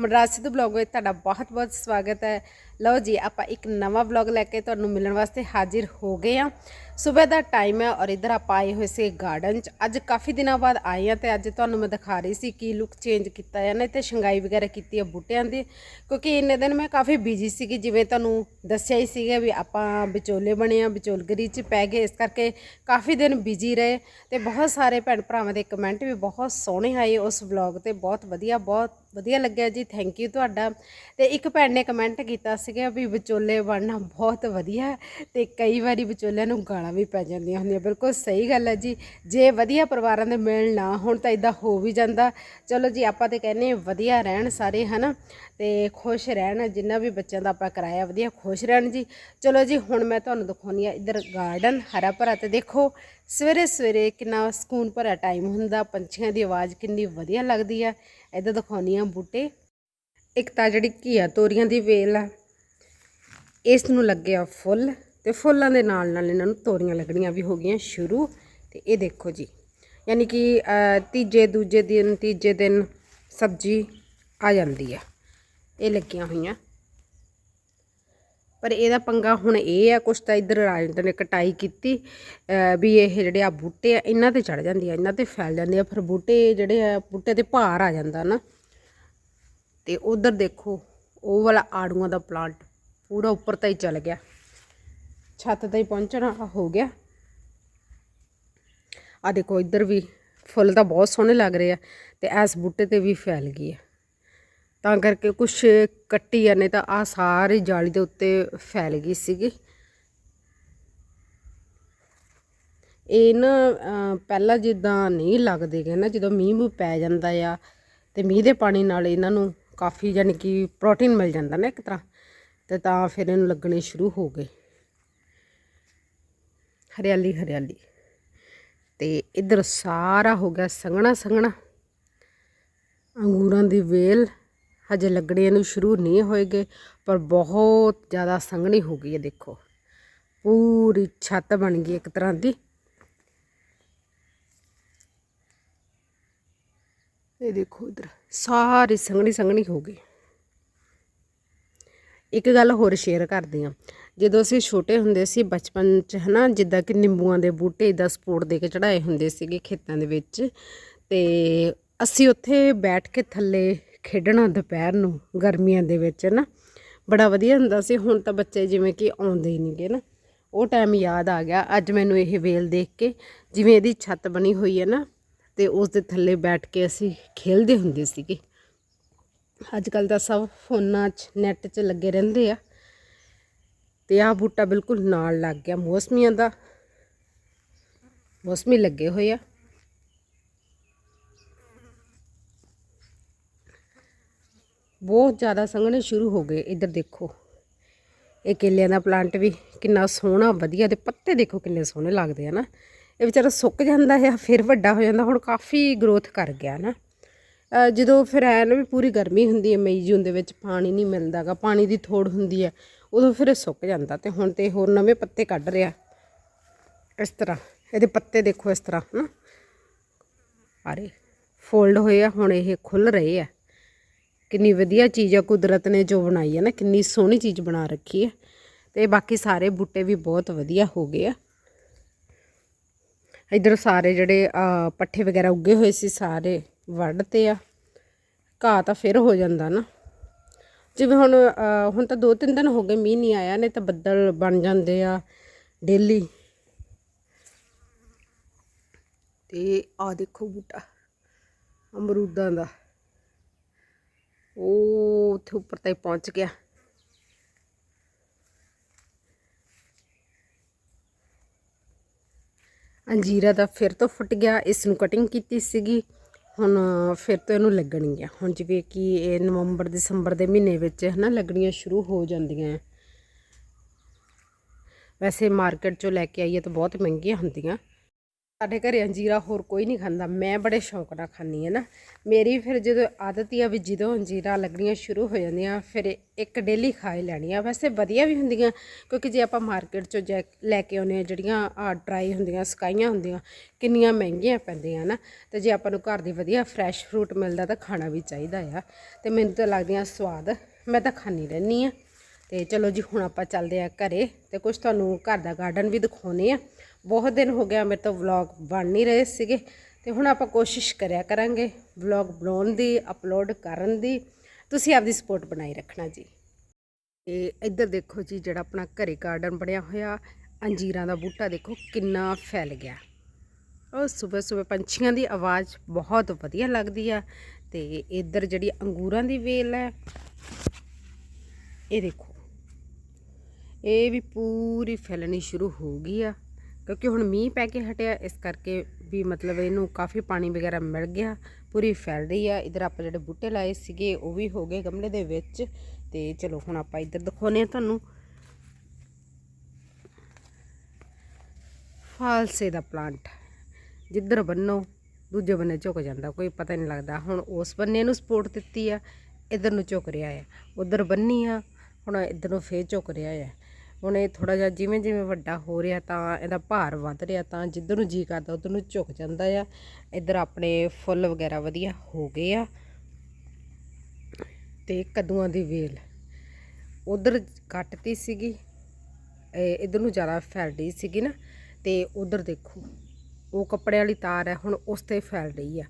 Manraj Sidhu blog ਵਿੱਚ ਤੁਹਾਡਾ ਬਹੁਤ-ਬਹੁਤ ਸਵਾਗਤ ਹੈ। ਲਓ ਜੀ, ਆਪਾਂ ਇੱਕ ਨਵਾਂ ਬਲੌਗ ਲੈ ਕੇ ਤੁਹਾਨੂੰ ਮਿਲਣ ਵਾਸਤੇ ਹਾਜ਼ਰ ਹੋ ਗਏ ਆ ਸਵੇਰ ਦਾ ਟਾਈਮ ਹੈ ਔਰ ਇਧਰ ਆਪਾਂ ਆਏ ਹੋਏ ਸੀ ਗਾਰਡਨ 'ਚ। ਅੱਜ ਕਾਫੀ ਦਿਨਾਂ ਬਾਅਦ ਆਏ ਆ ਤੇ ਅੱਜ ਤੁਹਾਨੂੰ ਮੈਂ ਦਿਖਾ ਰਹੀ ਸੀ ਕੀ ਲੁੱਕ ਚੇਂਜ ਕੀਤਾ ਹੈ ਨਾ ਤੇ ਸ਼ੰਗਾਈ ਵਗੈਰਾ ਕੀਤੀ ਹੈ ਬੂਟਿਆਂ ਦੀ। ਕਿਉਂਕਿ ਇੰਨੇ ਦਿਨ ਮੈਂ ਕਾਫੀ ਬਿਜ਼ੀ ਸੀਗੀ, ਜਿਵੇਂ ਤੁਹਾਨੂੰ ਦੱਸਿਆ ਹੀ ਸੀਗਾ ਵੀ ਆਪਾਂ ਵਿਚੋਲੇ ਬਣੇ ਆ ਵਿਚੋਲਗਰੀ 'ਚ ਪੈ ਗਏ। ਇਸ ਕਰਕੇ ਕਾਫੀ ਦਿਨ ਬਿਜ਼ੀ ਰਹੇ ਤੇ ਬਹੁਤ ਸਾਰੇ ਭੈਣ ਭਰਾਵਾਂ ਦੇ ਕਮੈਂਟ ਵੀ ਬਹੁਤ ਸੋਹਣੇ ਆਏ ਉਸ ਵਲੌਗ ਤੇ। ਬਹੁਤ ਵਧੀਆ, ਬਹੁਤ ਵਧੀਆ ਲੱਗਿਆ ਜੀ ਥੈਂਕ ਯੂ ਤੁਹਾਡਾ। ਤੇ ਇੱਕ ਭੈਣ ਨੇ ਕਮੈਂਟ ਕੀਤਾ ਸੀਗਾ ਵੀ ਵਿਚੋਲੇ ਬਣਨਾ ਬਹੁਤ ਵਧੀਆ ਹੈ ਤੇ ਕਈ ਵਾਰੀ ਵਿਚੋਲਿਆਂ ਨੂੰ ਗਾਲਾਂ ਵੀ ਪੈ ਜਾਂਦੀਆਂ ਹੁੰਦੀਆਂ। ਬਿਲਕੁਲ ਸਹੀ ਗੱਲ ਹੈ ਜੀ, ਜੇ ਵਧੀਆ ਪਰਿਵਾਰਾਂ ਦੇ ਮਿਲ ਨਾ ਹੁਣ ਤਾਂ ਇਦਾਂ ਹੋ ਵੀ ਜਾਂਦਾ। ਚਲੋ ਜੀ, ਆਪਾਂ ਤੇ ਕਹਿੰਦੇ ਵਧੀਆ ਰਹਿਣ ਸਾਰੇ, ਹਨਾ? ਤੇ ਖੁਸ਼ ਰਹਿਣ, ਜਿੰਨਾ ਵੀ ਬੱਚਿਆਂ ਦਾ ਆਪਾਂ ਕਰਾਇਆ ਵਧੀਆ ਖੁਸ਼ ਰਹਿਣ ਜੀ। ਚਲੋ ਜੀ, ਹੁਣ ਮੈਂ ਤੁਹਾਨੂੰ ਦਿਖਾਉਣੀ ਆ ਇੱਧਰ ਗਾਰਡਨ ਹਰਾ ਭਰਾ ਤੇ ਦੇਖੋ ਸਵੇਰੇ ਸਵੇਰੇ ਕਿੰਨਾ ਸਕੂਨ ਭਰਿਆ ਟਾਈਮ ਹੁੰਦਾ, ਪੰਛੀਆਂ ਦੀ ਆਵਾਜ਼ ਕਿੰਨੀ ਵਧੀਆ ਲੱਗਦੀ ਆ। ਇੱਧਰ ਦਿਖਾਉਣੀ ਆ ਬੂਟੇ। ਇੱਕ ਤਾਂ ਜਿਹੜੀ ਘੀਆ ਤੋਰੀਆਂ ਦੀ ਵੇਲ ਆ, ਇਸ ਨੂੰ ਲੱਗੇ ਆ ਫੁੱਲ ਤੇ ਫੁੱਲਾਂ ਦੇ ਨਾਲ ਨਾਲ ਇਹਨਾਂ ਨੂੰ ਤੋਰੀਆਂ ਲੱਗਣੀਆਂ ਵੀ ਹੋ ਗਈਆਂ ਸ਼ੁਰੂ। ਤੇ ਇਹ ਦੇਖੋ ਜੀ, ਯਾਨੀ ਕਿ ਤੀਜੇ ਦੂਜੇ ਦਿਨ ਤੀਜੇ ਦਿਨ ਸਬਜ਼ੀ ਆ ਜਾਂਦੀ ਆ। ਇਹ ਲੱਗੀਆਂ ਹੋਈਆਂ। ਪਰ ਇਹਦਾ ਪੰਗਾ ਹੁਣ ਇਹ ਆ, ਕੁਛ ਤਾਂ ਇੱਧਰ ਰਾਜਿੰਦਰ ਨੇ ਕਟਾਈ ਕੀਤੀ ਵੀ ਇਹ ਜਿਹੜੇ ਆ ਬੂਟੇ ਆ, ਇਹਨਾਂ ਤੇ ਚੜ ਜਾਂਦੀ ਆ ਇਹਨਾਂ ਤੇ ਫੈਲ ਜਾਂਦੇ ਆ ਫਿਰ ਬੂਟੇ ਜਿਹੜੇ ਆ, ਬੂਟੇ ਤੇ ਭਾਰ ਆ ਜਾਂਦਾ ਨਾ। ਤੇ ਉਧਰ ਦੇਖੋ, ਉਹ ਵਾਲਾ ਆੜੂਆਂ ਦਾ ਪਲਾਂਟ ਪੂਰਾ ਉੱਪਰ ਤਾਂ ਹੀ ਚਲ ਗਿਆ। ਛੱਤ ਤੇ ਹੀ ਪਹੁੰਚਣਾ ਹੋ ਗਿਆ। ਆ ਦੇਖੋ, ਇੱਧਰ ਵੀ ਫੁੱਲ ਤਾਂ ਬਹੁਤ ਸੋਹਣੇ ਲੱਗ ਰਹੇ ਆ ਤੇ ਇਸ ਬੂਟੇ ਤੇ ਵੀ ਫੈਲ ਗਈ ਆ। ਤਾਂ ਕਰਕੇ ਕੁਝ ਕੱਟੀ ਆ ਨਹੀਂ ਤਾਂ ਆ ਸਾਰੀ ਜਾਲੀ ਦੇ ਉੱਤੇ ਫੈਲ ਗਈ ਸੀਗੀ। ਇਹ ਨਾ ਪਹਿਲਾਂ ਜਿੱਦਾਂ ਨਹੀਂ ਲੱਗਦੇ ਗੇ ਨਾ, ਜਦੋਂ ਮੀਂਹ ਮੂੰਹ ਪੈ ਜਾਂਦਾ ਆ ਤੇ ਮੀਂਹ ਦੇ ਪਾਣੀ ਨਾਲ ਇਹਨਾਂ ਨੂੰ ਕਾਫੀ ਯਾਨੀ ਕਿ ਪ੍ਰੋਟੀਨ ਮਿਲ ਜਾਂਦਾ ਨਾ ਇੱਕ ਤਰ੍ਹਾਂ, ਤੇ ਤਾਂ ਫਿਰ ਇਹਨੂੰ ਲੱਗਣੇ ਸ਼ੁਰੂ ਹੋ ਗਏ। ਹਰਿਆਲੀ ਹਰਿਆਲੀ। ਤੇ ਇੱਧਰ ਸਾਰਾ ਹੋ ਗਿਆ ਸੰਘਣਾ ਸੰਘਣਾ ਅੰਗੂਰਾਂ ਦੀ ਵੇਲ। ਹਜੇ ਲੱਗਣੇ ਨੂੰ ਸ਼ੁਰੂ ਨਹੀਂ ਹੋਏਗੇ, ਪਰ ਬਹੁਤ ਜ਼ਿਆਦਾ ਸੰਘਣੀ ਹੋ ਗਈ ਹੈ ਦੇਖੋ। ਪੂਰੀ ਛੱਤ ਬਣ ਗਈ ਇੱਕ ਤਰ੍ਹਾਂ ਦੀ। ਇਹ ਦੇਖੋ ਇਧਰ, ਸਾਰੀ ਸੰਘਣੀ ਸੰਘਣੀ ਹੋ ਗਈ। ਇੱਕ ਗੱਲ ਹੋਰ ਸ਼ੇਅਰ ਕਰਦੀ ਹਾਂ। ਜਦੋਂ ਅਸੀਂ ਛੋਟੇ ਹੁੰਦੇ ਸੀ, ਬਚਪਨ 'ਚ ਹਨਾ, ਜਿੱਦਾਂ ਕਿ ਨਿੰਬੂਆਂ ਦੇ ਬੂਟੇ ਇਦਾਂ ਸਪੋਰਟ ਦੇ ਕੇ ਚੜਾਏ ਹੁੰਦੇ ਸੀਗੇ ਖੇਤਾਂ ਦੇ ਵਿੱਚ, ਤੇ ਅਸੀਂ ਉੱਥੇ ਬੈਠ ਕੇ ਥੱਲੇ ਖੇਡਣਾ ਦੁਪਹਿਰ ਨੂੰ, ਗਰਮੀਆਂ ਦੇ ਵਿੱਚ ਨਾ, ਬੜਾ ਵਧੀਆ ਹੁੰਦਾ ਸੀ। ਹੁਣ ਤਾਂ ਬੱਚੇ ਜਿਵੇਂ ਕਿ ਆਉਂਦੇ ਹੀ ਨਹੀਂਗੇ ਨਾ। ਉਹ ਟਾਈਮ ਯਾਦ ਆ ਗਿਆ। ਅੱਜ ਮੈਨੂੰ ਇਹ ਵੇਲ ਦੇਖ ਕੇ, ਜਿਵੇਂ ਇਹਦੀ ਛੱਤ ਬਣੀ ਹੋਈ ਹੈ ਨਾ, ਤੇ ਉਸ ਦੇ ਥੱਲੇ ਬੈਠ ਕੇ ਅਸੀਂ ਖੇਲਦੇ ਹੁੰਦੇ ਸੀਗੇ। ਅੱਜ ਕੱਲ ਤਾਂ ਸਭ ਫੋਨਾਂ 'ਚ ਨੈੱਟ 'ਚ ਲੱਗੇ ਰਹਿੰਦੇ ਆ। ਤੇ ਆਹ ਬੂਟਾ ਬਿਲਕੁਲ ਨਾਲ ਲੱਗ ਗਿਆ। ਮੌਸਮੀਆਂ ਦਾ ਮੌਸਮੀ ਲੱਗੇ ਹੋਏ ਆ। ਬਹੁਤ ਜ਼ਿਆਦਾ ਸੰਘਣੇ ਸ਼ੁਰੂ ਹੋ ਗਏ। ਇੱਧਰ ਦੇਖੋ, ਇਹ ਕੇਲਿਆਂ ਦਾ ਪਲਾਂਟ ਵੀ ਕਿੰਨਾ ਸੋਹਣਾ, ਵਧੀਆ ਤੇ ਪੱਤੇ ਦੇਖੋ ਕਿੰਨੇ ਸੋਹਣੇ ਲੱਗਦੇ ਆ ਨਾ। ਇਹ ਵਿਚਾਰਾ ਸੁੱਕ ਜਾਂਦਾ ਆ, ਫਿਰ ਵੱਡਾ ਹੋ ਜਾਂਦਾ, ਹੁਣ ਕਾਫੀ ਗਰੋਥ ਕਰ ਗਿਆ ਨਾ। ਜਦੋਂ ਫਿਰ ਐ ਨਾ ਵੀ ਪੂਰੀ ਗਰਮੀ ਹੁੰਦੀ ਹੈ ਮਈ, ਜੂਨ ਦੇ ਵਿੱਚ ਪਾਣੀ ਨਹੀਂ ਮਿਲਦਾਗਾ, ਪਾਣੀ ਦੀ ਥੋੜ ਹੁੰਦੀ ਹੈ ਉਦੋਂ ਫਿਰ ਇਹ ਸੁੱਕ ਜਾਂਦਾ ਤੇ ਹੁਣ ਤੇ ਹੋਰ ਨਵੇਂ ਪੱਤੇ ਕੱਢ ਰਿਹਾ। ਇਸ ਤਰ੍ਹਾਂ, ਇਹਦੇ ਪੱਤੇ ਦੇਖੋ ਇਸ ਤਰ੍ਹਾਂ, ਹਨਾ। ਅਰੇ ਫੋਲਡ ਹੋਏ ਆ, ਹੁਣ ਇਹ ਖੁੱਲ ਰਹੇ ਆ। ਕਿੰਨੀ ਵਧੀਆ ਚੀਜ਼ ਆ ਕੁਦਰਤ ਨੇ ਜੋ ਬਣਾਈ ਹੈ ਨਾ, ਕਿੰਨੀ ਸੋਹਣੀ ਚੀਜ਼ ਬਣਾ ਰੱਖੀ ਹੈ ਤੇ ਬਾਕੀ ਸਾਰੇ ਬੂਟੇ ਵੀ ਬਹੁਤ ਵਧੀਆ ਹੋ ਗਏ ਆ। ਇਧਰ ਸਾਰੇ ਜਿਹੜੇ ਪੱਠੇ ਵਗੈਰਾ ਉੱਗੇ ਹੋਏ ਸੀ, ਸਾਰੇ ਵੱਢਤੇ ਆ। ਘਾਹ ਤਾਂ ਫਿਰ ਹੋ ਜਾਂਦਾ ਨਾ। ਜਿਵੇਂ ਹੁਣ ਹੁਣ ਤਾਂ ਦੋ ਤਿੰਨ ਦਿਨ ਹੋ ਗਏ, ਮੀਂਹ ਨਹੀਂ ਆਇਆ, ਨਹੀਂ ਤਾਂ ਬੱਦਲ ਬਣ ਜਾਂਦੇ ਆ ਡੇਲੀ। ਤੇ ਆ ਦੇਖੋ ਬੂਟਾ, ਅਮਰੂਦਾਂ ਦਾ। ਉਹ ਉੱਥੇ ਉੱਪਰ ਤਾਈ ਪਹੁੰਚ ਗਿਆ। ਅੰਜੀਰਾ ਦਾ ਫਿਰ ਤੋਂ ਫੁੱਟ ਗਿਆ ਇਸ ਨੂੰ ਕਟਿੰਗ ਕੀਤੀ ਸੀਗੀ। ਹੁਣ ਫਿਰ ਤੋਂ ਇਹਨੂੰ ਲੱਗਣਗੀਆਂ ਹੁਣ ਜਿਵੇਂ ਕਿ ਇਹ ਨਵੰਬਰ, ਦਸੰਬਰ ਦੇ ਮਹੀਨੇ ਵਿੱਚ ਹਨਾ ਲੱਗਣੀਆਂ ਸ਼ੁਰੂ ਹੋ ਜਾਂਦੀਆਂ। ਵੈਸੇ ਮਾਰਕੀਟ ਚੋਂ ਲੈ ਕੇ ਆਈਏ ਤਾਂ ਬਹੁਤ ਮਹਿੰਗੀਆਂ ਹੁੰਦੀਆਂ। ਸਾਡੇ ਘਰੇ ਅੰਜੀਰਾ ਹੋਰ ਕੋਈ ਨਹੀਂ ਖਾਂਦਾ। ਮੈਂ ਬੜੇ ਸ਼ੌਂਕ ਨਾਲ ਖਾਂਦੀ ਹਾਂ ਨਾ। ਮੇਰੀ ਫਿਰ ਜਦੋਂ ਆਦਤ ਹੀ ਆ ਵੀ ਜਦੋਂ ਅੰਜੀਰਾ ਲੱਗਣੀਆਂ ਸ਼ੁਰੂ ਹੋ ਜਾਂਦੀਆਂ, ਫਿਰ ਇੱਕ ਡੇਲੀ ਖਾ ਹੀ ਲੈਣੀਆਂ। ਵੈਸੇ ਵਧੀਆ ਵੀ ਹੁੰਦੀਆਂ, ਕਿਉਂਕਿ ਜੇ ਆਪਾਂ ਮਾਰਕੀਟ ਚੋਂ ਜੈ ਲੈ ਕੇ ਆਉਂਦੇ ਹਾਂ, ਜਿਹੜੀਆਂ ਆ ਡਰਾਈ ਹੁੰਦੀਆਂ, ਸਕਾਈਆਂ ਹੁੰਦੀਆਂ, ਕਿੰਨੀਆਂ ਮਹਿੰਗੀਆਂ ਪੈਂਦੀਆਂ ਨਾ। ਤੇ ਜੇ ਆਪਾਂ ਨੂੰ ਘਰ ਦੀ ਵਧੀਆ ਫਰੈਸ਼ ਫਰੂਟ ਮਿਲਦਾ ਤਾਂ ਖਾਣਾ ਵੀ ਚਾਹੀਦਾ ਆ। ਤੇ ਮੈਨੂੰ ਤਾਂ ਲੱਗਦੀਆਂ ਸਵਾਦ, ਮੈਂ ਤਾਂ ਖਾਂਦੀ ਰਹਿੰਦੀ ਆ ਤੇ ਚਲੋ ਜੀ, ਹੁਣ ਆਪਾਂ ਚੱਲਦੇ ਆ ਘਰੇ। ਤੇ ਕੁਝ ਤੁਹਾਨੂੰ ਘਰ ਦਾ ਗਾਰਡਨ ਵੀ ਦਿਖਾਉਨੇ ਆ ਬਹੁਤ ਦਿਨ ਹੋ ਗਿਆ ਮੇਰੇ ਤੋਂ ਵਲੌਗ ਬਣ ਨਹੀਂ ਰਹੇ ਸੀਗੇ ਤੇ ਹੁਣ ਆਪਾਂ ਕੋਸ਼ਿਸ਼ ਕਰਿਆ ਕਰਾਂਗੇ ਵਲੌਗ ਬਣਾਉਣ ਦੀ ਅਪਲੋਡ ਕਰਨ ਦੀ। ਤੁਸੀਂ ਆਪਦੀ ਸਪੋਰਟ ਬਣਾਈ ਰੱਖਣਾ ਜੀ। ਤੇ ਇੱਧਰ ਦੇਖੋ ਜੀ, ਜਿਹੜਾ ਆਪਣਾ ਘਰੇ ਗਾਰਡਨ ਬਣਿਆ ਹੋਇਆ, ਅੰਜੀਰਾਂ ਦਾ ਬੂਟਾ ਦੇਖੋ ਕਿੰਨਾ ਫੈਲ ਗਿਆ। ਉਹ ਸਵੇਰ ਸਵੇਰ ਪੰਛੀਆਂ ਦੀ ਆਵਾਜ਼ ਬਹੁਤ ਵਧੀਆ ਲੱਗਦੀ ਆ ਤੇ ਇੱਧਰ ਜਿਹੜੀ ਅੰਗੂਰਾਂ ਦੀ ਵੇਲ ਹੈ, ਇਹ ਦੇਖੋ, ਇਹ ਵੀ ਪੂਰੀ ਫੈਲਣੀ ਸ਼ੁਰੂ ਹੋ ਗਈ ਆ। ਕਿਉਂਕਿ ਹੁਣ ਮੀਂਹ ਪੈ ਕੇ ਹਟਿਆ, ਇਸ ਕਰਕੇ ਵੀ ਮਤਲਬ ਇਹਨੂੰ ਕਾਫੀ ਪਾਣੀ ਵਗੈਰਾ ਮਿਲ ਗਿਆ, ਪੂਰੀ ਫੈਲ ਰਹੀ ਆ। ਇਧਰ ਆਪਾਂ ਜਿਹੜੇ ਬੂਟੇ ਲਾਏ ਸੀਗੇ, ਉਹ ਵੀ ਹੋ ਗਏ ਗਮਲੇ ਦੇ ਵਿੱਚ। ਤੇ ਚਲੋ ਹੁਣ ਆਪਾਂ ਇੱਧਰ ਦਿਖਾਉਨੇ ਆ ਤੁਹਾਨੂੰ। ਫਾਲਸੇ ਦਾ ਪਲਾਂਟ। ਜਿੱਧਰ ਬੰਨੋ, ਦੂਜੇ ਬੰਨੇ ਝੁਕ ਜਾਂਦਾ, ਕੋਈ ਪਤਾ ਨਹੀਂ ਲੱਗਦਾ। ਹੁਣ ਉਸ ਬੰਨੇ ਨੂੰ ਸਪੋਰਟ ਦਿੱਤੀ ਆ, ਇਧਰ ਨੂੰ ਝੁਕ ਰਿਹਾ ਹੈ ਉਧਰ ਬੰਨੀ ਆ, ਹੁਣ ਇਧਰ ਨੂੰ ਫੇਰ ਝੁਕ ਰਿਹਾ ਹੈ ਹੁਣ ਇਹ ਥੋੜਾ ਜਿਹਾ ਜਿਵੇਂ ਜਿਵੇਂ ਵੱਡਾ ਹੋ ਰਿਹਾ ਤਾਂ ਇਹਦਾ ਭਾਰ ਵੱਧ ਰਿਹਾ ਤਾਂ ਜਿੱਧਰ ਨੂੰ ਜੀ ਕਰਦਾ ਉਧਰ ਨੂੰ ਝੁਕ ਜਾਂਦਾ ਆ। ਇੱਧਰ ਆਪਣੇ ਫੁੱਲ ਵਗੈਰਾ ਵਧੀਆ ਹੋ ਗਏ ਆ। ਤੇ ਕੱਦੂਆਂ ਦੀ ਵੇਲ ਉਧਰ ਕੱਟਤੀ ਸੀਗੀ। ਇਧਰ ਨੂੰ ਜ਼ਿਆਦਾ ਫੈਲ ਰਹੀ ਸੀਗੀ ਨਾ ਤੇ ਉਧਰ ਦੇਖੋ, ਉਹ ਕੱਪੜੇ ਵਾਲੀ ਤਾਰ ਹੈ, ਹੁਣ ਉਸ ਤੇ ਫੈਲ ਰਹੀ ਆ।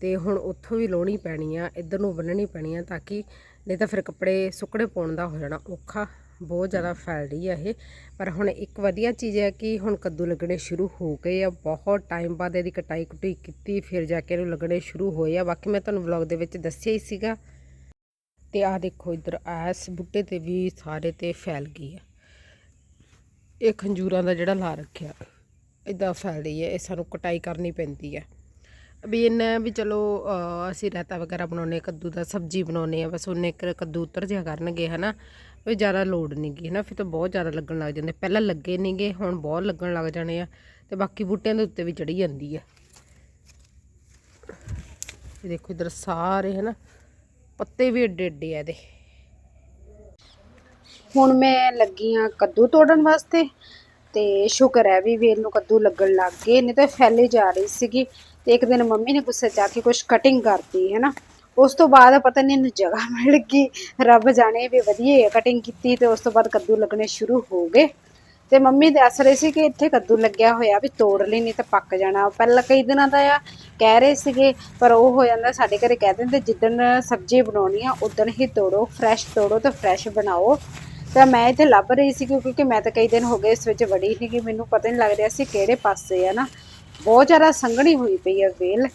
ਤੇ ਹੁਣ ਉੱਥੋਂ ਵੀ ਲੋਣੀ ਪੈਣੀ ਆ, ਇੱਧਰ ਨੂੰ ਬੰਨਣੀ ਪੈਣੀ ਆ ਤਾਂ ਕਿ ਨਹੀਂ ਤਾਂ ਫਿਰ ਕੱਪੜੇ ਸੁੱਕਣੇ ਪਾਉਣ ਦਾ ਹੋ ਜਾਣਾ ਔਖਾ। ਬਹੁਤ ਜ਼ਿਆਦਾ ਫੈਲ ਰਹੀ ਆ ਇਹ। ਪਰ ਹੁਣ ਇੱਕ ਵਧੀਆ ਚੀਜ਼ ਹੈ ਕਿ ਹੁਣ ਕੱਦੂ ਲੱਗਣੇ ਸ਼ੁਰੂ ਹੋ ਗਏ ਆ। ਬਹੁਤ ਟਾਈਮ ਬਾਅਦ ਇਹਦੀ ਕਟਾਈ ਕੁਟਾਈ ਕੀਤੀ, ਫਿਰ ਜਾ ਕੇ ਇਹਨੂੰ ਲੱਗਣੇ ਸ਼ੁਰੂ ਹੋਏ ਆ। ਬਾਕੀ ਮੈਂ ਤੁਹਾਨੂੰ ਵਲੌਗ ਦੇ ਵਿੱਚ ਦੱਸਿਆ ਹੀ ਸੀਗਾ। ਤੇ ਆਹ ਦੇਖੋ ਇੱਧਰ ਐਸ ਬੁੱਟੇ ਤੇ ਵੀ ਸਾਰੇ ਤੇ ਫੈਲ ਗਈ ਆ। ਇਹ ਖੰਜੂਰਾਂ ਦਾ ਜਿਹੜਾ ਲਾ ਰੱਖਿਆ ਇਦਾਂ ਫੈਲ ਰਹੀ ਹੈ ਇਹ ਸਾਨੂੰ ਕਟਾਈ ਕਰਨੀ ਪੈਂਦੀ ਹੈ ਵੀ ਇਹਨਾਂ ਵੀ ਚਲੋ ਅਸੀਂ ਰਾਇਤਾ ਵਗੈਰਾ ਬਣਾਉਨੇ ਕੱਦੂ ਦਾ ਸਬਜ਼ੀ ਬਣਾਉਨੇ ਆ ਬਸ ਉਹਨੇ ਇੱਕ ਕੱਦੂ ਉਤਰ ਜਿਆ ਕਰਨਗੇ, ਹਨਾ। ਵੀ ਜ਼ਿਆਦਾ ਲੋੜ ਨਹੀਂਗੀ ਹਨਾ, ਫਿਰ ਤਾਂ ਬਹੁਤ ਜ਼ਿਆਦਾ ਲੱਗਣ ਲੱਗ ਜਾਂਦੇ। ਪਹਿਲਾਂ ਲੱਗੇ ਨਹੀਂਗੇ ਹੁਣ ਬਹੁਤ ਲੱਗਣ ਲੱਗ ਜਾਣੇ ਆ ਤੇ ਬਾਕੀ ਬੂਟਿਆਂ ਦੇ ਉੱਤੇ ਵੀ ਚੜੀ ਜਾਂਦੀ ਆ। ਇਹ ਦੇਖੋ ਇਧਰ ਸਾਰੇ, ਹਨਾ, ਪੱਤੇ ਵੀ ਏਡੇ ਏਡੇ ਆ ਇਹਦੇ। ਹੁਣ ਮੈਂ ਲੱਗੀ ਆ ਕੱਦੂ ਤੋੜਨ ਵਾਸਤੇ ਤੇ ਸ਼ੁਕਰ ਹੈ ਵੀ ਵੇਲ ਨੂੰ ਕੱਦੂ ਲੱਗਣ ਲੱਗ ਗਏ, ਨਹੀਂ ਤਾਂ ਫੈਲੇ ਜਾ ਰਹੀ ਸੀਗੀ ਤੇ ਇੱਕ ਦਿਨ ਮੰਮੀ ਨੇ ਗੁੱਸੇ ਜਾ ਕੇ ਕੁਝ ਕਟਿੰਗ ਕਰਤੀ ਹੈ ਨਾ ਉਸ ਤੋਂ ਬਾਅਦ ਪਤਾ ਨਹੀਂ ਇਹਨੂੰ ਜਗ੍ਹਾ ਮਿਲ ਗਈ। ਰੱਬ ਜਾਣੇ ਵੀ ਵਧੀਆ ਕਟਿੰਗ ਕੀਤੀ ਤੇ ਉਸ ਤੋਂ ਬਾਅਦ ਕੱਦੂ ਲੱਗਣੇ ਸ਼ੁਰੂ ਹੋ ਗਏ। ਤੇ ਮੰਮੀ ਦੱਸ ਰਹੀ ਸੀ ਕਿ ਇੱਥੇ ਕੱਦੂ ਲੱਗਿਆ ਹੋਇਆ ਵੀ ਤੋੜ ਲਈ, ਨਹੀਂ ਤਾਂ ਪੱਕ ਜਾਣਾ। ਪਹਿਲਾਂ ਕਈ ਦਿਨਾਂ ਦਾ ਆ ਕਹਿ ਰਹੇ ਸੀਗੇ, ਪਰ ਉਹ ਹੋ ਜਾਂਦਾ ਸਾਡੇ ਘਰੇ ਕਹਿ ਦਿੰਦੇ, ਜਿੱਦਣ ਸਬਜ਼ੀ ਬਣਾਉਣੀ ਆ ਉਦੋਂ ਹੀ ਤੋੜੋ ਫਰੈਸ਼ ਤੋੜੋ ਤੇ ਫਰੈਸ਼ ਬਣਾਓ। ਤਾਂ ਮੈਂ ਇੱਥੇ ਲੱਭ ਰਹੀ ਸੀ ਕਿਉਂਕਿ ਮੈਂ ਤਾਂ ਕਈ ਦਿਨ ਹੋ ਗਏ ਇਸ ਵਿੱਚ ਵੜੀ ਸੀਗੀ ਮੈਨੂੰ ਪਤਾ ਨਹੀਂ ਲੱਗ ਰਿਹਾ ਸੀ ਕਿਹੜੇ ਪਾਸੇ ਆ ਨਾ। ਬਹੁਤ ਜ਼ਿਆਦਾ ਸੰਘਣੀ ਹੋਈ ਪਈ ਆ ਵੇਲ।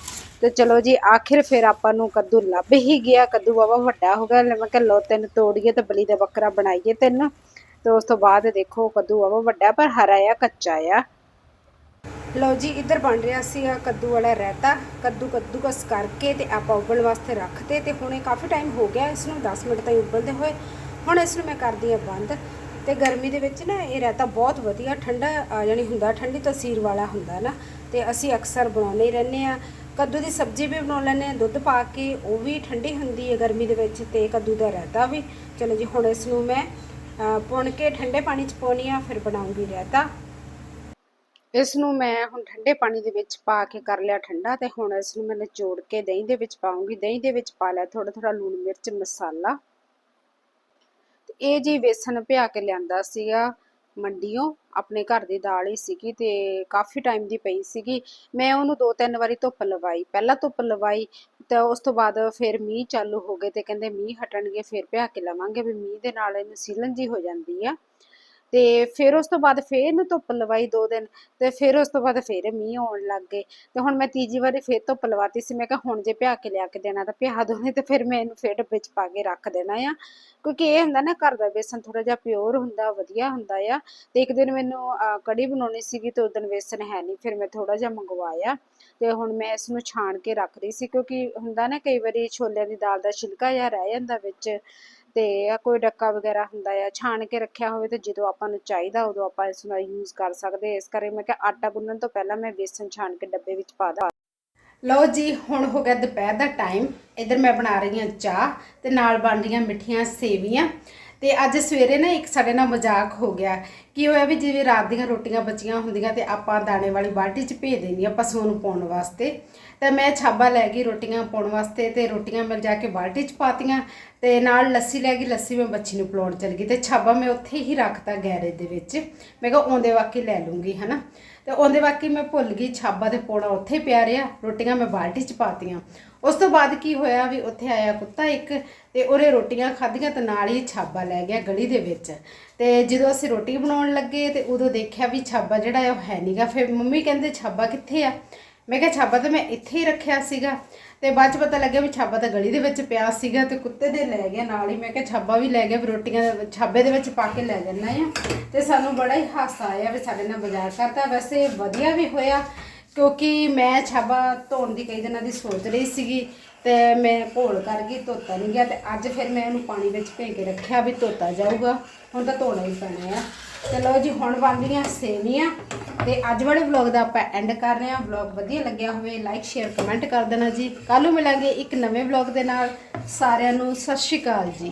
ਤੇ ਚਲੋ ਜੀ, ਆਖਿਰ ਫਿਰ ਆਪਾਂ ਨੂੰ ਕੱਦੂ ਲੱਭ ਹੀ ਗਿਆ। ਕੱਦੂ ਬਾਬਾ ਵੱਡਾ ਹੋ ਗਿਆ। ਮੈਂ ਕਿਹਾ ਲੋ ਤੈਨੂੰ ਤੋੜੀਏ ਤੇ ਬਲੀ ਦਾ ਬੱਕਰਾ ਬਣਾਈਏ ਤੈਨੂੰ। ਤੇ ਉਸ ਤੋਂ ਬਾਅਦ ਦੇਖੋ ਕੱਦੂ ਬਾਬਾ ਵੱਡਾ, ਪਰ ਹਰਾ ਆ, ਕੱਚਾ ਆ। ਲਓ ਜੀ, ਇੱਧਰ ਬਣ ਰਿਹਾ ਸੀ ਕੱਦੂ ਵਾਲਾ ਰਹਿਤਾ ਕੱਦੂ ਕੱਦੂਕਸ ਕਰਕੇ ਤੇ ਆਪਾਂ ਉਬਲਣ ਵਾਸਤੇ ਰੱਖਤੇ ਤੇ ਹੁਣੇ ਕਾਫੀ ਟਾਈਮ ਹੋ ਗਿਆ। ਇਸ ਨੂੰ 10 ਮਿੰਟ ਤਾਈਂ ਉਬਲਦੇ ਹੋਏ। ਹੁਣ ਇਸ ਨੂੰ ਮੈਂ ਕਰਦੀ ਆ ਬੰਦ। ਤੇ ਗਰਮੀ ਦੇ ਵਿੱਚ ਨਾ ਇਹ ਰਹਿਤਾ ਬਹੁਤ ਵਧੀਆ, ਠੰਡਾ ਆ ਜਾਣੀ ਹੁੰਦਾ, ਠੰਡੀ ਤਸੀਰ ਵਾਲਾ ਹੁੰਦਾ ਨਾ। ਤੇ ਅਸੀਂ ਅਕਸਰ ਬਣਾਉਂਦੇ ਹੀ ਰਹਿੰਦੇ ਆ ਕੱਦੂ ਦੀ ਸਬਜ਼ੀ ਵੀ ਬਣਾ ਲੈਂਦੇ ਆ ਦੁੱਧ ਪਾ ਕੇ ਉਹ ਵੀ ਠੰਡੀ ਹੁੰਦੀ ਹੈ ਗਰਮੀ ਦੇ ਵਿੱਚ ਤੇ ਕੱਦੂ ਦਾ ਰਹਿਤਾ ਵੀ। ਚਲੋ ਜੀ ਹੁਣ ਇਸ ਨੂੰ ਮੈਂ ਅਹ, ਪੁਣ ਕੇ ਠੰਡੇ ਪਾਣੀ ਚ ਪਾਉਣੀ ਆ ਫਿਰ ਬਣਾਉਂਗੀ ਰਾਇਤਾ। ਇਸ ਨੂੰ ਮੈਂ ਹੁਣ ਠੰਡੇ ਪਾਣੀ ਦੇ ਵਿੱਚ ਪਾ ਕੇ ਕਰ ਲਿਆ ਠੰਡਾ ਤੇ ਹੁਣ ਇਸ ਨੂੰ ਮੈਂ ਨਿਚੋੜ ਕੇ ਦਹੀਂ ਦੇ ਵਿੱਚ ਪਾਉਂਗੀ। ਦਹੀਂ ਦੇ ਵਿੱਚ ਪਾ ਲਿਆ ਥੋੜਾ ਥੋੜਾ ਲੂਣ ਮਿਰਚ ਮਸਾਲਾ। ਇਹ ਜੀ ਵੇਸਣ ਭਿਆ ਕੇ ਲਿਆਂਦਾ ਸੀਗਾ। ਮੰਡੀੋਂ ਆਪਣੇ ਘਰ ਦੀ ਦਾਲ ਹੀ ਸੀਗੀ ਤੇ ਕਾਫੀ ਟਾਈਮ ਦੀ ਪਈ ਸੀਗੀ। ਮੈਂ ਉਹਨੂੰ ਦੋ ਤਿੰਨ ਵਾਰੀ ਧੁੱਪ ਲਵਾਈ। ਪਹਿਲਾਂ ਧੁੱਪ ਲਵਾਈ, ਤਾਂ ਉਸ ਤੋਂ ਬਾਅਦ ਫਿਰ ਮੀਂਹ ਚਾਲੂ ਹੋ ਗਏ ਤੇ ਕਹਿੰਦੇ ਮੀਂਹ ਹਟਣਗੇ, ਫਿਰ ਭਿਆ ਕੇ ਲਵਾਂਗੇ, ਵੀ ਮੀਂਹ ਦੇ ਨਾਲ ਇਹਨੂੰ ਸੀਲਨ ਜੀ ਹੋ ਜਾਂਦੀ ਆ। ਤੇ ਫਿਰ ਉਸ ਤੋਂ ਬਾਅਦ ਫੇਰ ਇਹਨੂੰ ਧੁੱਪ ਲਵਾਈ ਦੋ ਦਿਨ, ਤੇ ਫਿਰ ਉਸ ਤੋਂ ਬਾਅਦ ਫਿਰ ਮੀਂਹ ਆਉਣ ਲੱਗ ਗਏ। ਤੇ ਹੁਣ ਮੈਂ ਤੀਜੀ ਵਾਰੀ ਫਿਰ ਧੁੱਪ ਲਵਾਤੀ ਸੀ। ਮੈਂ ਕਿਹਾ ਹੁਣ ਜੇ ਭਿਆ ਕੇ ਲਿਆ ਕੇ ਦੇਣਾ ਤਾਂ ਭਿਆ ਦੋ ਤੇ ਫਿਰ ਮੈਂ ਇਹਨੂੰ ਫਿਰ ਡੱਬੇ 'ਚ ਪਾ ਕੇ ਰੱਖ ਦੇਣਾ ਆ। ਕਿਉਂਕਿ ਇਹ ਹੁੰਦਾ ਨਾ, ਘਰ ਦਾ ਬੇਸਨ ਥੋੜਾ ਜਿਹਾ ਪਿਓਰ ਹੁੰਦਾ, ਵਧੀਆ ਹੁੰਦਾ ਆ। ਤੇ ਇੱਕ ਦਿਨ ਮੈਨੂੰ ਕੜੀ ਬਣਾਉਣੀ ਸੀਗੀ ਤੇ ਉਦੋਂ ਵੇਸਨ ਹੈ ਨਹੀਂ, ਫਿਰ ਮੈਂ ਥੋੜਾ ਜਿਹਾ ਮੰਗਵਾਇਆ। ਤੇ ਹੁਣ ਮੈਂ ਇਸ ਨੂੰ ਛਾਣ ਕੇ ਰੱਖ ਰਹੀ ਸੀ। ਕਿਉਂਕਿ ਹੁੰਦਾ ਨਾ, ਕਈ ਵਾਰੀ ਛੋਲਿਆਂ ਦੀ ਦਾਲ ਦਾ ਛਿਲਕਾ ਜਿਹਾ ਰਹਿ ਜਾਂਦਾ ਵਿੱਚ। ਤੇ ਆ ਕੋਈ ਡੱਕਾ ਵਗੈਰਾ ਹੁੰਦਾ ਆ, ਛਾਣ ਕੇ ਰੱਖਿਆ ਹੋਵੇ ਤੇ ਜਦੋਂ ਆਪਾਂ ਨੂੰ ਚਾਹੀਦਾ ਉਦੋਂ ਆਪਾਂ ਇਸ ਦਾ ਯੂਜ਼ ਕਰ ਸਕਦੇ ਇਸ ਕਰਕੇ ਮੈਂ ਕਿਹਾ ਆਟਾ ਗੁੰਨਣ ਤੋਂ ਪਹਿਲਾਂ ਮੈਂ ਬੇਸਨ ਛਾਣ ਕੇ ਡੱਬੇ ਵਿੱਚ ਪਾ ਦਾਂ। ਲਓ ਜੀ, ਹੁਣ ਹੋ ਗਿਆ ਦੁਪਹਿਰ ਦਾ ਟਾਈਮ ਇੱਧਰ ਮੈਂ ਬਣਾ ਰਹੀ ਹਾਂ ਚਾਹ ਤੇ ਨਾਲ ਬਣ ਰਹੀਆਂ ਮਿੱਠੀਆਂ ਸੇਵੀਆਂ। ਤੇ ਅੱਜ ਸਵੇਰੇ ਨਾ ਇੱਕ ਸਾਡੇ ਨਾਲ ਮਜ਼ਾਕ ਹੋ ਗਿਆ। ਕੀ ਹੋਇਆ ਵੀ ਜਿਵੇਂ ਰਾਤ ਦੀਆਂ ਰੋਟੀਆਂ ਬਚੀਆਂ ਹੁੰਦੀਆਂ ਤੇ ਆਪਾਂ ਦਾਣੇ ਵਾਲੀ ਬਾਲਟੀ 'ਚ ਭੇਜ ਦਿੰਦੀਆਂ ਪਸ਼ੂਆਂ ਨੂੰ ਪਾਉਣ ਵਾਸਤੇ। ਤੇ ਮੈਂ ਛਾਬਾ ਲੈ ਗਈ ਰੋਟੀਆਂ ਪਾਉਣ ਵਾਸਤੇ ਤੇ ਰੋਟੀਆਂ ਮੈਂ ਜਾ ਕੇ ਬਾਲਟੀ 'ਚ ਪਾਤੀਆਂ ਤੇ ਨਾਲ ਲੱਸੀ ਲੈ ਗਈ, ਲੱਸੀ ਮੈਂ ਬੱਚੀ ਨੂੰ ਪਿਲਾਉਣ ਚਲ ਗਈ ਤੇ ਛਾਬਾ ਮੈਂ ਉੱਥੇ ਹੀ ਰੱਖਤਾ ਗੈਰੇਜ ਦੇ ਵਿੱਚ। ਮੈਂ ਕਿਹਾ ਆਉਂਦੇ ਵਾਕੀ ਲੈ ਲੂੰਗੀ, ਹਨਾ? ਤੇ ਆਉਂਦੇ ਬਾਕੀ ਮੈਂ ਭੁੱਲ ਗਈ, ਛਾਬਾ ਤੇ ਪੋਣਾ ਉੱਥੇ ਪਿਆ ਰਿਹਾ, ਰੋਟੀਆਂ ਮੈਂ ਬਾਲਟੀ 'ਚ ਪਾਤੀਆਂ। ਉਸ ਤੋਂ ਬਾਅਦ ਕੀ ਹੋਇਆ ਵੀ ਉੱਥੇ ਆਇਆ ਕੁੱਤਾ ਇੱਕ ਤੇ ਉਹਨੇ ਰੋਟੀਆਂ ਖਾਧੀਆਂ ਤੇ ਨਾਲ ਹੀ ਛਾਬਾ ਲੈ ਗਿਆ ਗਲੀ ਦੇ ਵਿੱਚ। ਤੇ ਜਦੋਂ ਅਸੀਂ ਰੋਟੀ ਬਣਾਉਣ ਲੱਗੇ ਤੇ ਉਦੋਂ ਦੇਖਿਆ ਵੀ ਛਾਬਾ ਜਿਹੜਾ ਹੈ ਉਹ ਹੈ ਨਹੀਂਗਾ ਫਿਰ ਮੰਮੀ ਕਹਿੰਦੇ, ਛਾਬਾ ਕਿੱਥੇ ਆ? ਮੈਂ ਕਿਹਾ ਛਾਬਾ ਤਾਂ ਮੈਂ ਇੱਥੇ ਹੀ ਰੱਖਿਆ ਸੀਗਾ ਤੇ ਬਾਅਦ ਚ ਪਤਾ ਲੱਗਿਆ ਵੀ ਛਾਬਾ ਤਾਂ ਗਲੀ ਦੇ ਵਿੱਚ ਪਿਆ ਸੀਗਾ ਤੇ ਕੁੱਤੇ ਦੇ ਲੈ ਗਿਆ ਨਾਲ ਹੀ। ਮੈਂ ਕਿਹਾ ਛਾਬਾ ਵੀ ਲੈ ਗਿਆ ਵੀ ਰੋਟੀਆਂ ਦੇ- ਛਾਬੇ ਦੇ ਵਿੱਚ ਪਾ ਕੇ ਲੈ ਜਾਣਾ ਆ ਤੇ ਸਾਨੂੰ ਬੜਾ ਹੀ ਹਾਸਾ ਆਇਆ ਵੀ ਸਾਡੇ ਨਾਲ ਬਾਜ਼ਾਰ ਕਰਤਾ ਵੈਸੇ ਵਧੀਆ ਵੀ ਹੋਇਆ, ਕਿਉਂਕਿ ਮੈਂ ਛਾਬਾ ਧੋਣ ਦੀ ਕਈ ਦਿਨਾਂ ਦੀ ਸੋਚ ਰਹੀ ਸੀਗੀ ਤੇ ਮੈਂ ਘੋਲ ਕਰ ਗਈ, ਧੋਤਾ ਨਹੀਂ ਗਿਆ ਤੇ ਅੱਜ ਫਿਰ ਮੈਂ ਉਹਨੂੰ ਪਾਣੀ ਵਿੱਚ ਭੇ ਕੇ ਰੱਖਿਆ ਵੀ ਧੋਤਾ ਜਾਊਗਾ। ਹੁਣ ਤਾਂ ਧੋਣਾ ਹੀ ਪੈਣਾ ਆ। ਚਲੋ ਜੀ, ਹੁਣ ਬਣ ਰਹੀਆਂ ਸੇਵੀਆਂ ਤੇ ਅੱਜ ਵਾਲੇ ਵਲੌਗ ਦਾ ਆਪਾਂ ਐਂਡ ਕਰ ਰਹੇ ਹਾਂ। ਵਲੌਗ ਵਧੀਆ ਲੱਗਿਆ ਹੋਵੇ ਲਾਈਕ ਸ਼ੇਅਰ ਕਮੈਂਟ ਕਰ ਦੇਣਾ ਜੀ। ਕੱਲ ਨੂੰ ਮਿਲਾਂਗੇ ਇੱਕ ਨਵੇਂ ਵਲੌਗ ਦੇ ਨਾਲ। ਸਾਰਿਆਂ ਨੂੰ ਸਤਿ ਸ਼੍ਰੀ ਅਕਾਲ ਜੀ।